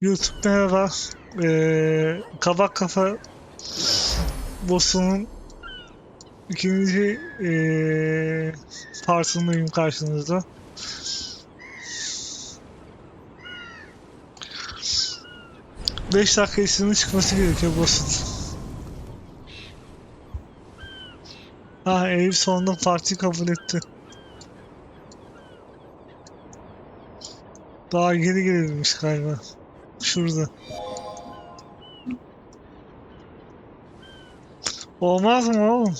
YouTube merhaba. Ee, kabak kafa boss'unun ikinci ee, partındayım karşınızda. Beş dakika içinde çıkması gerekiyor boss'un. Ha Eyüp sonunda partiyi kabul etti. Daha geri gelirmiş galiba. Şurada. Olmaz mı oğlum?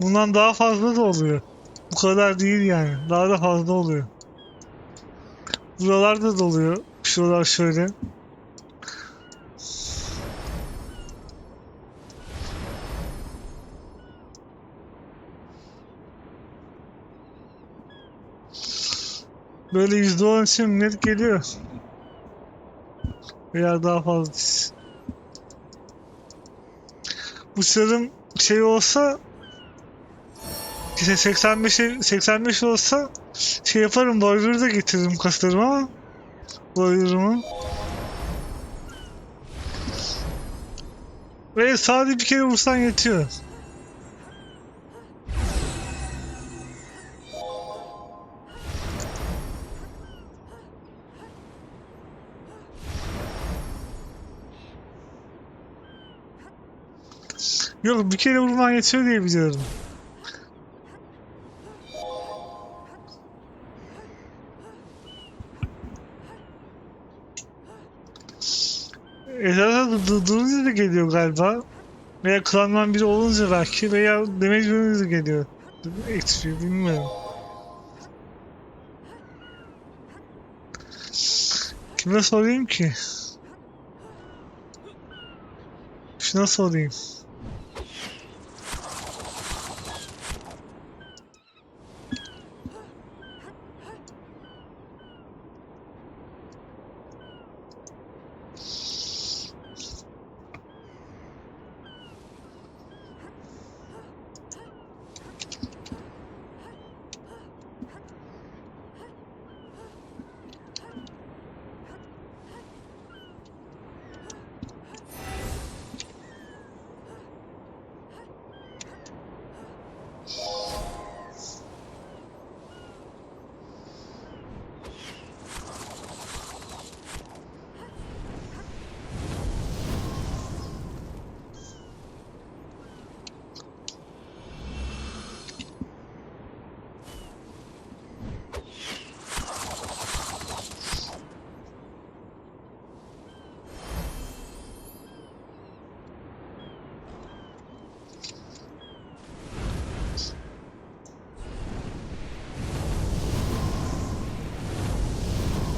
Bundan daha fazla da oluyor. Bu kadar değil yani. Daha da fazla oluyor. Buralarda da oluyor. Şuralar şöyle. Böyle yüzde on için net geliyor. Veya daha fazla. Bu serum şey olsa işte 85 85 olsa şey yaparım boyları da getiririm kaslarıma ama boylarımı. Ve sadece bir kere vursan yetiyor. Yok bir kere vurman yetiyor diye biliyorum. Esasında du- durunca da geliyor galiba. Veya klanman biri olunca belki veya demek da geliyor. XP bilmiyorum. Kime sorayım ki? Şuna sorayım.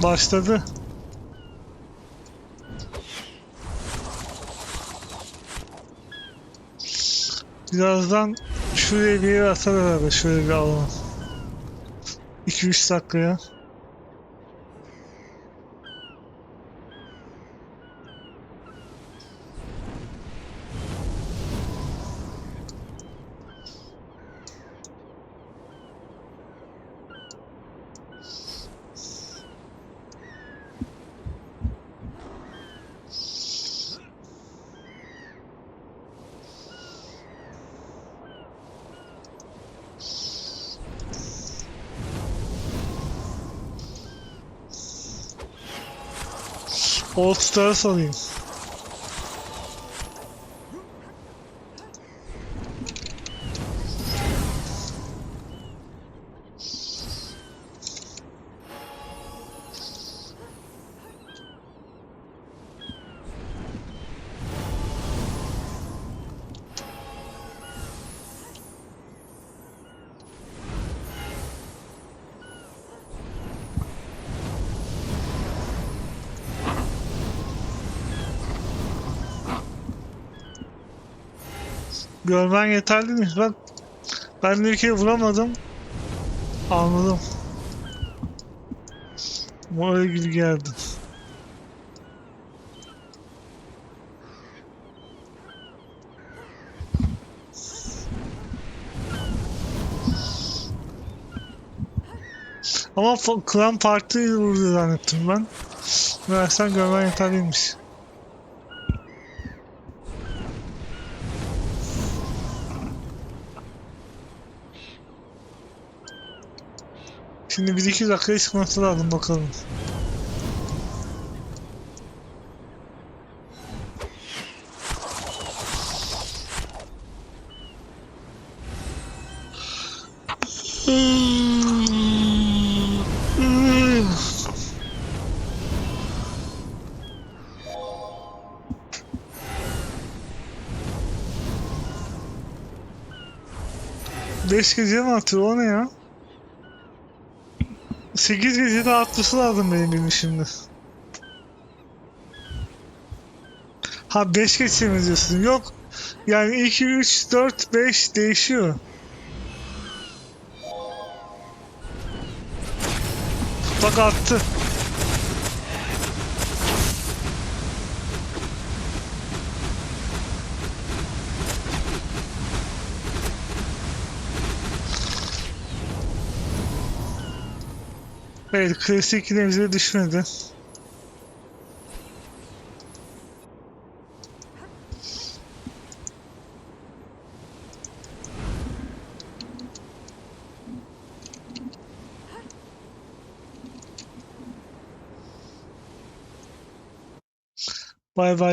Başladı. Birazdan şuraya bir yere atar herhalde. Şöyle bir alalım. 2-3 dakikaya. Stars alayım. Görmen yeterli mi? Bak ben de vuramadım. Anladım. Bu öyle gibi geldi. Ama klan parti vurdu zannettim ben. Versen görmen yeterliymiş. Şimdi bir iki dakikaya çıkması lazım bakalım. Beş atıyor o ne ya? Sekiz gece de atması lazım benim şimdi. Ha 5 gece mi diyorsun? Yok. Yani 2, 3, 4, 5 değişiyor. Bak attı. Evet, klasik yine bize düşmedi. Bay bay.